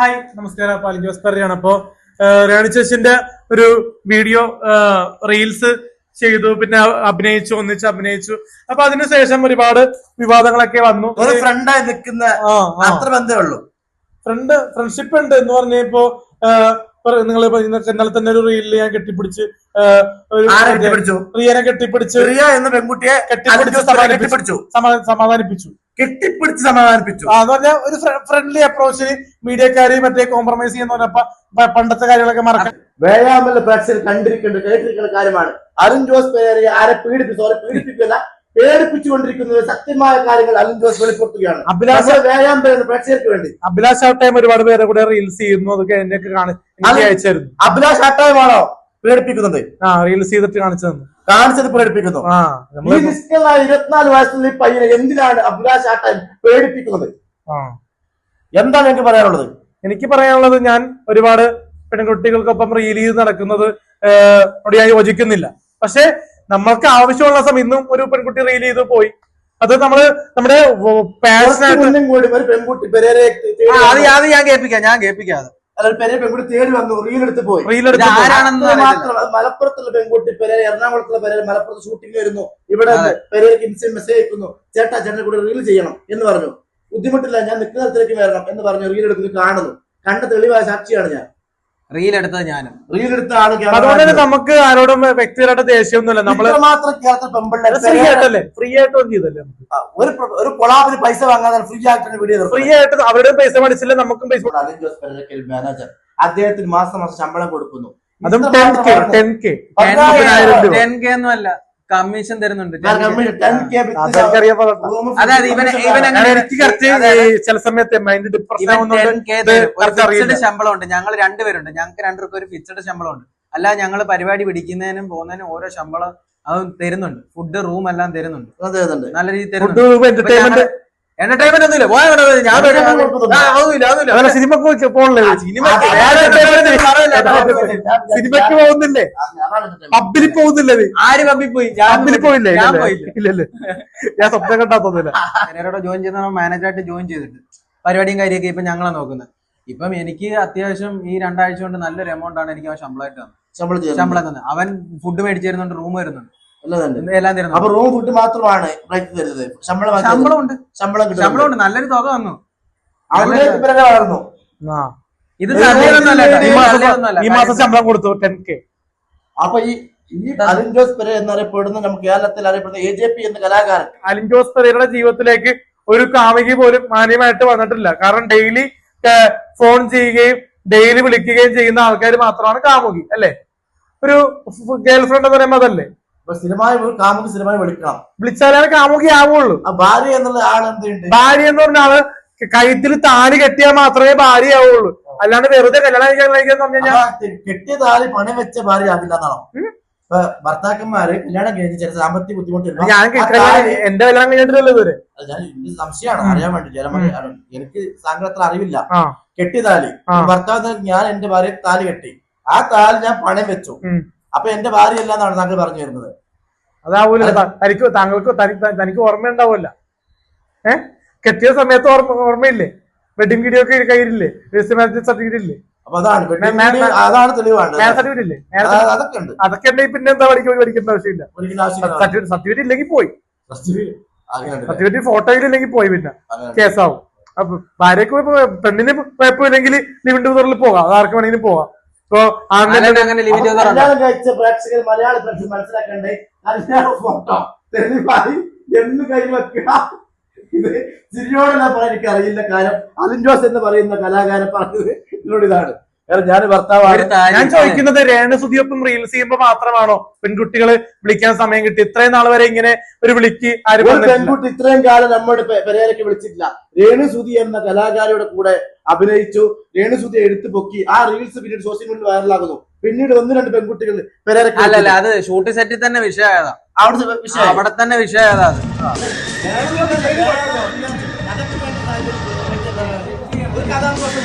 Hi നമസ്കാരം. പാലിൻ ജോസ് പെരയാണ് അപ്പോ രേണു ചേച്ചിന്റെ ഒരു വീഡിയോ റീൽസ് ചെയ്തു പിന്നെ അഭിനയിച്ചു ഒന്നിച്ച് അഭിനയിച്ചു. അപ്പൊ അതിനുശേഷം ഒരുപാട് വിവാദങ്ങളൊക്കെ വന്നു. ഒരു ഫ്രണ്ടായി നിൽക്കുന്ന അത്ര ബന്ധമേ ഉള്ളൂ. ഫ്രണ്ട് ഫ്രണ്ട്ഷിപ്പ് ഉണ്ട് എന്ന് പറഞ്ഞപ്പോ നിങ്ങൾ ഇന്നലെ തന്നെ ഒരു റീലിൽ ഞാൻ കെട്ടിപ്പിടിച്ച് റിയനെ കെട്ടിപ്പിടിച്ചു പ്രിയ എന്ന പെൺകുട്ടിയെ കെട്ടിപ്പിടിച്ച് സമാധാനിപ്പിച്ചു. കെട്ടിപ്പിടിച്ചു സമാ- സമാധാനിപ്പിച്ചു പറഞ്ഞാൽ ഒരു ഫ്രണ്ട്ലി അപ്രോച്ചിൽ മീഡിയക്കാര് മറ്റേ കോംപ്രമൈസ് ചെയ്യുന്ന പറഞ്ഞപ്പോ പണ്ടത്തെ കാര്യങ്ങളൊക്കെ മറക്കാൻ. വേഴാമ്പല പ്രേക്ഷകർ കണ്ടിരിക്കേണ്ട കേട്ടിരിക്കേണ്ട കാര്യമാണ്. അരുൺ ജോസ് പേരെ ആരെ പീഡിപ്പിച്ചു അവരെ പീഡിപ്പിക്കുന്ന പേടിപ്പിച്ചുകൊണ്ടിരിക്കുന്നത് സത്യമായ കാര്യങ്ങൾ അരുൺ ജോസ് വെളിപ്പെടുത്തുകയാണ്. അഭിലാഷ പക്ഷേ വേഴാമ്പൽ പ്രേക്ഷകർക്ക് വേണ്ടി. അഭിലാഷ് ആ ടൈം ഒരുപാട് പേരെ കൂടെ റീൽസ് ചെയ്യുന്നു അതൊക്കെ എന്നെയൊക്കെ കാണി അയച്ചായിരുന്നു അഭിലാഷ് അട്ടായമാണോ പീഡിപ്പിക്കുന്നത് ആ റീൽസ് ചെയ്തിട്ട് കാണിച്ചു തന്നു കാണിച്ചത് പീഡിപ്പിക്കുന്നു ആ ഈ നമ്മൾ ഇരുപത്തിനാല് വയസ്സുള്ള ഈ പയ്യനെ എന്തിനാണ് അഭിലാഷ് ആട്ടാൻ പേടിപ്പിക്കുന്നത്? എന്താണ് എനിക്ക് പറയാനുള്ളത്? എനിക്ക് പറയാനുള്ളത് ഞാൻ ഒരുപാട് പെൺകുട്ടികൾക്കൊപ്പം റീൽ ചെയ്ത് നടക്കുന്നത് ഞാൻ യോജിക്കുന്നില്ല. പക്ഷെ നമ്മൾക്ക് ആവശ്യമുള്ള സമയം ഇന്നും ഒരു പെൺകുട്ടി റീൽ ചെയ്ത് പോയി. അത് നമ്മൾ നമ്മുടെ പാഷനായിട്ട് പെൺകുട്ടി അത് ഞാൻ കേൾപ്പിക്കാം ഞാൻ കേൾപ്പിക്കാം അത്. അല്ല, ഒരു പെരേര പെൺകുട്ടി തേടി വന്നു റീൽ എടുത്ത് പോയി. റീൽ എടുത്ത് ആരാണെന്ന് മാത്രം മലപ്പുറത്തുള്ള പെൺകുട്ടി പെരേര എറണാകുളത്തുള്ള പെരേര മലപ്പുറത്ത് ഷൂട്ടിംഗ് വരുന്നു. ഇവിടെ പെരയിലേക്ക് ഇൻസ്റ്റന്റ് മെസ്സേജ് അയക്കുന്നു. ചേട്ടാ ചേട്ടനെ കൂടെ റീൽ ചെയ്യണം എന്ന് പറഞ്ഞു. ബുദ്ധിമുട്ടില്ല ഞാൻ നിൽക്കുന്ന സ്ഥലത്തേക്ക് വരണം എന്ന് പറഞ്ഞു റീൽ എടുത്ത് കാണുന്നു. കണ്ട തെളിവായ സാക്ഷിയാണ് ഞാൻ. റീൽ എടുത്തത് ഞാനും. റീൽ എടുത്ത ആൾ അതുകൊണ്ട് തന്നെ നമുക്ക് ആരോടും വ്യക്തിപരമായിട്ട് ദേഷ്യമൊന്നുമില്ല. നമ്മൾ മാത്രം കേരളത്തിൽ പെമ്പിള്ളേർ ഫ്രീ ആയിട്ടല്ലേ? ഫ്രീ ആയിട്ട് വർക്ക് ചെയ്തല്ലേ നമുക്ക്? ഒരു കൊളാബിന് പൈസ വാങ്ങാതെ ഫ്രീ ആയിട്ട് വീഡിയോ ഫ്രീ ആയിട്ട് അവരുടെ പൈസ മേടിച്ചില്ല നമുക്കും പൈസ മാനേജർ. അദ്ദേഹത്തിന് മാസം മാസം ശമ്പളം കൊടുക്കുന്നു. അതും ten K ten K. Ten K ഒന്നും അല്ല. കമ്മീഷൻ തരുന്നുണ്ട് 10K. ഞാൻ 10K വിത്ത് അതെനിക്കറിയാം അതായത് ഇവന്. ചില സമയത്ത് മൈൻഡ് ഡിപ്രഷൻ ഇവൻ ആവുന്നുണ്ട് 10K ഇത് തരും. ഒരു അവർക്ക് അറിയില്ല. ഫിക്സഡ് ശമ്പളം ഉണ്ട് ഞങ്ങൾ രണ്ടുപേരുണ്ട് ഞങ്ങൾക്ക് രണ്ടുപേർക്ക് ഒരു ഫിക്സഡ് ശമ്പളം ഉണ്ട് അല്ല ഞങ്ങൾ പരിപാടി പിടിക്കുന്നതിനും പോകുന്നതിനും ഓരോ ശമ്പളം അത് തരുന്നുണ്ട് ഫുഡ് റൂം എല്ലാം തരുന്നുണ്ട് നല്ല രീതിയിൽ ഫുഡ് തരുന്നുണ്ട് എന്റർടൈൻമെന്റ് ഒന്നുമില്ല. പോയാ ഞാൻ. അതൊന്നുമില്ല അതൊന്നുമില്ല അതല്ല സിനിമക്ക് പോകണല്ലേ. സിനിമയ്ക്ക് പോകുന്നില്ലേ പബ്ബിൽ പോകുന്നില്ലേ ആര് പബ്ബിൽ പോയി? പബ്ബിൽ പോയില്ലേ. ഇല്ലല്ലേ? ഞാൻ സ്വപ്നം കണ്ടാത്തൊന്നുമില്ല പെരേരയുടെ ജോയിൻ ചെയ്ത മാനേജറായിട്ട് ജോയിൻ ചെയ്തിട്ട്. പരിപാടിയും കാര്യമൊക്കെ ഇപ്പൊ ഞങ്ങളാ നോക്കുന്നത്. ഇപ്പം എനിക്ക് അത്യാവശ്യം ഈ രണ്ടാഴ്ച കൊണ്ട് നല്ലൊരു എമൗണ്ട് ആണ് എനിക്ക് അവൻ ശമ്പളമായിട്ട് തന്നത്. ശമ്പളം തന്നെ അവൻ ഫുഡ് മേടിച്ചു തരുന്നുണ്ട് റൂം വരുന്നുണ്ട് അപ്പൊ റൂം ഫുഡ് മാത്രമാണ് ബ്രേക്ക് തരുന്നത്. ശമ്പളം ശമ്പളം ഉണ്ട് ശമ്പളം കിട്ടും ശമ്പളം ഉണ്ട് നല്ലൊരു തുക വന്നു. അവിടെ ഇവരൊക്കെ വളർന്നു. ഇത് ഈ മാസം ശമ്പളം കൊടുത്തു ടെൻ കെ അപ്പൊ ഈ ഈ അരുൺ ജോസ് പെരേ എന്നറിയപ്പെടുന്ന നമുക്ക് കേരളത്തിൽ അറിയപ്പെടുന്ന എ ജെ പി എന്ന കലാകാരൻ. അലിൻ ജോസ് പെരേരയുടെ ജീവിതത്തിലേക്ക് ഒരു കാമുകി പോലും മാന്യമായിട്ട് വന്നിട്ടില്ല. കാരണം ഡെയിലി ഫോൺ ചെയ്യുകയും ഡെയിലി വിളിക്കുകയും ചെയ്യുന്ന ആൾക്കാർ മാത്രമാണ് കാമുകി അല്ലെ? ഒരു ഗേൾ ഫ്രണ്ട് എന്ന് പറയുമ്പോൾ അതല്ലേ? ഇപ്പൊ സ്ഥിരമായി കാമുകി സ്ഥിരമായി വിളിക്കണം. വിളിച്ചാലേ കാമുകി ആവുള്ളൂ ആ ഭാര്യ എന്നുള്ള ആൾ എന്തുണ്ട്? ഭാര്യ എന്ന് പറഞ്ഞ ആൾ കഴുത്തിൽ താലി കെട്ടിയാൽ മാത്രമേ ഭാര്യ ആവുള്ളൂ അല്ലാണ്ട് വെറുതെ കല്യാണം കഴിക്കാൻ കഴിക്കാന്ന് പറഞ്ഞാൽ കെട്ടിയ താലി പണി വെച്ച ഭാര്യ ആവില്ല എന്നാണോ? ഇപ്പൊ ഭർത്താക്കന്മാര് കല്യാണം കഴിഞ്ഞ് ചില സാമ്പത്തിക ബുദ്ധിമുട്ട് വരുമ്പോ ഞാൻ എന്റെ കല്യാണം കഴിഞ്ഞിട്ടില്ലല്ലോ ഇതുവരെ. ഞാൻ സംശയമാണ് അറിയാൻ വേണ്ടി എനിക്ക് താങ്കൾ അത്ര അറിവില്ല. കെട്ടി കെട്ടിയ താലി. ഭർത്താവ് ഞാൻ എന്റെ ഭാര്യ താലി കെട്ടി. ആ താലി ഞാൻ പണയം വെച്ചു. അപ്പൊ എന്റെ ഭാര്യ അല്ല എന്നാണ് താങ്കൾ പറഞ്ഞു വരുന്നത്. അതാവൂല. തനിക്ക് താങ്കൾക്ക് തനി- തനിക്ക് ഓർമ്മയുണ്ടാവൂല. ഏ? കെട്ടിയ സമയത്ത് ഓർമ്മ ഓർമ്മയില്ലേ? വെഡിങ് വീഡിയോ ഒക്കെ കയ്യിലില്ലേ? സർട്ടിഫിക്കറ്റ് ഇല്ലേ അതൊക്കെ ഉണ്ട്. അതൊക്കെ ഉണ്ടെങ്കിൽ പിന്നെ എന്താ പഠിക്കാൻ പഠിക്കേണ്ട ആവശ്യമില്ല. സർട്ടിഫിക്കറ്റ് സർട്ടിഫിക്കറ്റ് ഇല്ലെങ്കിൽ പോയി. സർട്ടിഫിക്കറ്റ് ഫോട്ടോയിൽ ഇല്ലെങ്കിൽ പോയി പിന്നെ. കേസാവും. അപ്പൊ ഭാര്യക്ക് പെണ്ണിന് കുഴപ്പമില്ലെങ്കിൽ ലിവിന്റെ മുതലിൽ പോകാം. അത് ആർക്ക് വേണമെങ്കിലും പോകാം. ഇപ്പൊ അങ്ങനെ ലിമിറ്റ് പ്രേക്ഷകർ മലയാള പ്രേക്ഷകർ മനസ്സിലാക്കണ്ടേ? കല്യാണ ഫോട്ടോ തെളിവായി എന്ന് കൈവെക്കുക ഇത് ചിരിയോടെല്ലാം പറയാൻ എനിക്ക് അറിയില്ല കാര്യം അലിൻ ജോസ് എന്ന് പറയുന്ന കലാകാരൻ പറഞ്ഞത് എന്നോട് ഇതാണ്. ഞാൻ ഭർത്താവാണ്. ഞാൻ ചോദിക്കുന്നത് രേണസുതിയൊപ്പം റീൽസ് ചെയ്യുമ്പോ മാത്രമാണോ? പെൺകുട്ടികളെ വിളിക്കാൻ സമയം കിട്ടി. ഇത്രയും നാൾ വരെ ഇങ്ങനെ ഒരു വിളിക്ക് ആരും പെൺകുട്ടി ഇത്രയും കാലം നമ്മുടെ പെരേരക്ക് വിളിച്ചിട്ടില്ല. രേണുസുതി എന്ന കലാകാരിയുടെ കൂടെ അഭിനയിച്ചു. രേണുസുതി എടുത്തു പൊക്കി. ആ റീൽസ് പിന്നീട് സോഷ്യൽ മീഡിയയിൽ വൈറലാകുന്നു പിന്നീട് ഒന്ന് രണ്ട് പെൺകുട്ടികൾ അല്ല അല്ലല്ല അത് ഷൂട്ടിംഗ് സെറ്റിൽ തന്നെ വിഷയതാ അവിടുത്തെ വിഷയം. അവിടെ തന്നെ വിഷയതാ ഒരു കഥാപാത്രം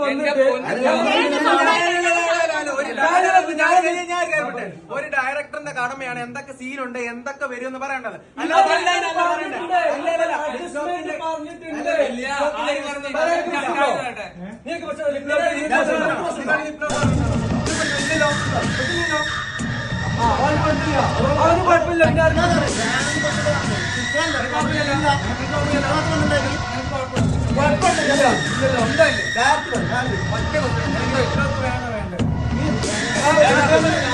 വന്നിട്ട് ഒരു ഡയറക്ടറിന്റെ കടമയാണ് എന്തൊക്കെ സീനുണ്ട് എന്തൊക്കെ വരും എന്ന് പറയേണ്ടത് അല്ലാതെ അവന് കുഴപ്പമില്ല. പിന്നെ